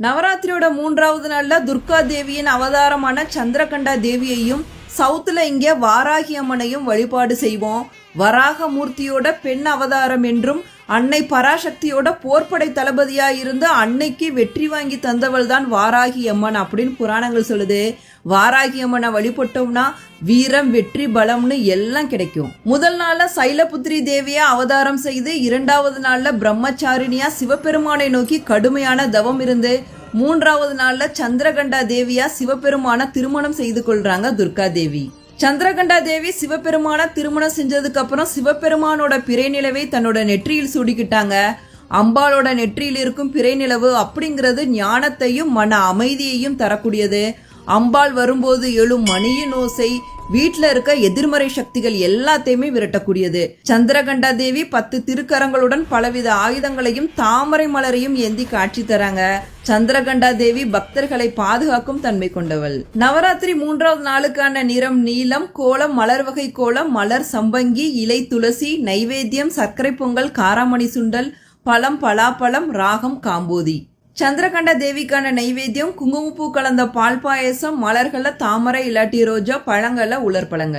நவராத்திரியோட மூன்றாவது நாளில் துர்கா தேவியின் அவதாரமான சந்திரகண்டா தேவியையும் சவுத்தில் இங்கே வாராகி அம்மனையும் வழிபாடு செய்வோம். வராக மூர்த்தியோட பெண் அவதாரம் என்றும் அன்னை பராசக்தியோட போர்ப்படை தளபதியா இருந்து அன்னைக்கு வெற்றி வாங்கி தந்தவள் தான் வாராகி அம்மன் அப்படின்னு புராணங்கள் சொல்லுது. வாராகி அம்மனை வழிபட்டோம்னா வீரம் வெற்றி பலம்னு எல்லாம் கிடைக்கும். முதல் நாள்ல சைலபுத்திரி தேவியா அவதாரம் செய்து இரண்டாவது நாள்ல பிரம்மச்சாரிணியா சிவபெருமானை நோக்கி கடுமையான தவம் இருந்து மூன்றாவது நாள்ல சந்திரகண்டா தேவியா சிவபெருமான திருமணம் செய்து கொள்றாங்க துர்கா தேவி. சந்திரகண்டா தேவி சிவபெருமான திருமணம் செஞ்சதுக்கு அப்புறம் சிவபெருமானோட பிறை நிலவை தன்னோட நெற்றியில் சூடிக்கிட்டாங்க. அம்பாளோட நெற்றியில் இருக்கும் பிறை நிலவு அப்படிங்கிறது ஞானத்தையும் மன அமைதியையும் தரக்கூடியது. அம்பாள் வரும்போது எழும் மணியின் ஓசை வீட்டில் இருக்க எதிர்மறை சக்திகள் எல்லாத்தையுமே விரட்டக்கூடியது. சந்திரகண்டா தேவி பத்து திருக்கரங்களுடன் பலவித ஆயுதங்களையும் தாமரை மலரையும் ஏந்தி காட்சி தராங்க. சந்திரகண்டா தேவி பக்தர்களை பாதுகாக்கும் தன்மை கொண்டவள். நவராத்திரி மூன்றாவது நாளுக்கான நிறம் நீலம் கோலம் மலர் வகை கோலம் மலர் சம்பங்கி இலை துளசி நைவேத்தியம் சர்க்கரை பொங்கல் காராமணி சுண்டல் பழம் பலாப்பழம் ராகம் காம்போதி. சந்திரகண்ட தேவிக்கான நைவேத்தியம் குங்குமப்பூ கலந்த பால் பாயசம் மலர்கள தாமரை இல்லாட்டி ரோஜா பழங்கள உலர் பழங்கள்.